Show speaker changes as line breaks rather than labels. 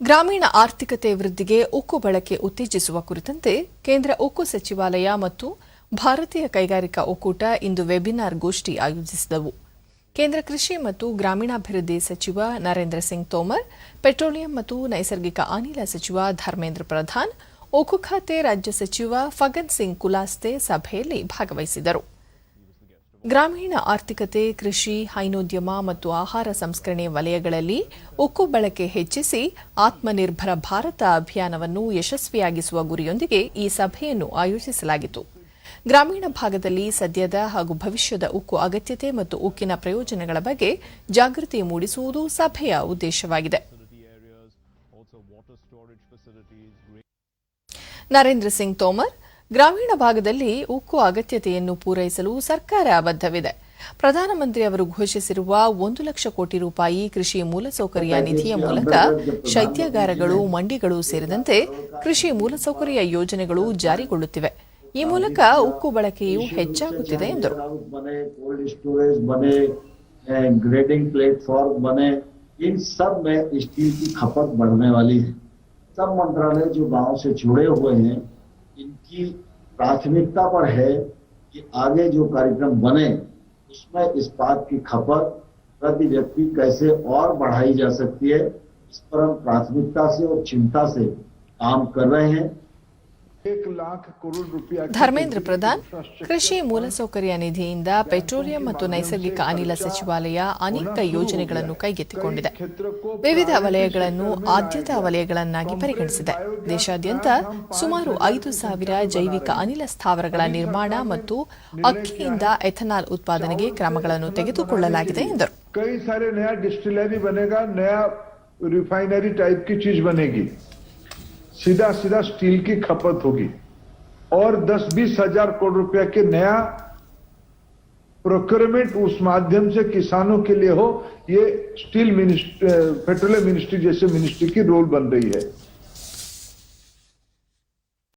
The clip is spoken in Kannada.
ಗ್ರಾಮೀಣ ಆರ್ಥಿಕತೆ ವೃದ್ಧಿಗೆ ಉಕ್ಕು ಬಳಕೆ ಉತ್ತೇಜಿಸುವ ಕುರಿತಂತೆ ಕೇಂದ್ರ ಉಕ್ಕು ಸಚಿವಾಲಯ ಮತ್ತು ಭಾರತೀಯ ಕೈಗಾರಿಕಾ ಒಕ್ಕೂಟ ಇಂದು ವೆಬಿನಾರ್ ಗೋಷ್ಠಿ ಆಯೋಜಿಸಿದವು. ಕೇಂದ್ರ ಕೃಷಿ ಮತ್ತು ಗ್ರಾಮೀಣಾಭಿವೃದ್ಧಿ ಸಚಿವ ನರೇಂದ್ರ ಸಿಂಗ್ ತೋಮರ್, ಪೆಟ್ರೋಲಿಯಂ ಮತ್ತು ನೈಸರ್ಗಿಕ ಅನಿಲ ಸಚಿವ ಧರ್ಮೇಂದ್ರ ಪ್ರಧಾನ್, ಉಕ್ಕು ಖಾತೆ ರಾಜ್ಯ ಸಚಿವ ಫಗನ್ ಸಿಂಗ್ ಕುಲಾಸ್ತೆ ಸಭೆಯಲ್ಲಿ ಭಾಗವಹಿಸಿದರು. ಗ್ರಾಮೀಣ ಆರ್ಥಿಕತೆ, ಕೃಷಿ, ಹೈನೋದ್ಯಮ ಮತ್ತು ಆಹಾರ ಸಂಸ್ಕರಣೆ ವಲಯಗಳಲ್ಲಿ ಉಕ್ಕು ಬಳಕೆ ಹೆಚ್ಚಿಸಿ ಆತ್ಮನಿರ್ಭರ ಭಾರತ ಅಭಿಯಾನವನ್ನು ಯಶಸ್ವಿಯಾಗಿಸುವ ಗುರಿಯೊಂದಿಗೆ ಈ ಸಭೆಯನ್ನು ಆಯೋಜಿಸಲಾಗಿತ್ತು. ಗ್ರಾಮೀಣ ಭಾಗದಲ್ಲಿ ಸದ್ಯದ ಹಾಗೂ ಭವಿಷ್ಯದ ಉಕ್ಕು ಅಗತ್ಯತೆ ಮತ್ತು ಉಕ್ಕಿನ ಪ್ರಯೋಜನಗಳ ಬಗ್ಗೆ ಜಾಗೃತಿ ಮೂಡಿಸುವುದು ಸಭೆಯ ಉದ್ದೇಶವಾಗಿದೆ. ನರೇಂದ್ರ ಸಿಂಗ್ ತೋಮರ್ ಗ್ರಾಮೀಣ ಭಾಗದಲ್ಲಿ ಉಕ್ಕು ಅಗತ್ಯತೆಯನ್ನು ಪೂರೈಸಲು ಸರ್ಕಾರ ಬದ್ಧವಿದೆ ಪ್ರಧಾನಮಂತ್ರಿ ಅವರು ಘೋಷಿಸಿರುವ ಒಂದು ಲಕ್ಷ ಕೋಟಿ ರೂಪಾಯಿ ಕೃಷಿ ಮೂಲಸೌಕರ್ಯ ನಿಧಿಯ ಮೂಲಕ ಶೈತ್ಯಾಗಾರಗಳು ಮಂಡಿಗಳು ಸೇರಿದಂತೆ ಕೃಷಿ ಮೂಲಸೌಕರ್ಯ ಯೋಜನೆಗಳು ಜಾರಿಗೊಳ್ಳುತ್ತಿವೆ ಈ ಮೂಲಕ ಉಕ್ಕು ಬಳಕೆಯು ಹೆಚ್ಚಾಗುತ್ತಿದೆ ಎಂದರು
बने कोल्ड स्टोरेज बने ग्रेडिंग प्लेटफॉर्म बने इन सब में स्टील की खपत बढ़ने वाली है सब मंत्रालय जो गांव से जुड़े हुए हैं इनकी प्राथमिकता पर है कि आगे जो कार्यक्रम बने, उसमें इस बात की खपत प्रति व्यक्ति कैसे और बढ़ाई जा सकती है, इस पर हम प्राथमिकता से और चिंता से काम कर रहे हैं।
ಧರ್ಮೇಂದ್ರ ಪ್ರಧಾನ್ ಕೃಷಿ ಮೂಲಸೌಕರ್ಯ ನಿಧಿಯಿಂದ ಪೆಟ್ರೋಲಿಯಂ ಮತ್ತು ನೈಸರ್ಗಿಕ ಅನಿಲ ಸಚಿವಾಲಯ ಅನೇಕ ಯೋಜನೆಗಳನ್ನು ಕೈಗೆತ್ತಿಕೊಂಡಿದೆ. ವಿವಿಧ ವಲಯಗಳನ್ನು ಆದ್ಯತಾ ವಲಯಗಳನ್ನಾಗಿ ಪರಿಗಣಿಸಿದೆ. ದೇಶಾದ್ಯಂತ ಸುಮಾರು ಐದು ಸಾವಿರ ಜೈವಿಕ ಅನಿಲ ಸ್ಥಾವರಗಳ ನಿರ್ಮಾಣ ಮತ್ತು ಅಕ್ಕಿಯಿಂದ ಎಥನಾಲ್ ಉತ್ಪಾದನೆಗೆ ಕ್ರಮಗಳನ್ನು ತೆಗೆದುಕೊಳ್ಳಲಾಗಿದೆ ಎಂದರು.
सीधा सीधा स्टील की खपत होगी। और 10-20 हज़ार करोड़ रुपया के नया प्रोक्योरमेंट उस माध्यम से किसानों के लिए हो, ये स्टील मिनिस्ट्री पेट्रोलियम मिनिस्ट्री जैसे मिनिस्ट्री की रोल बन रही है।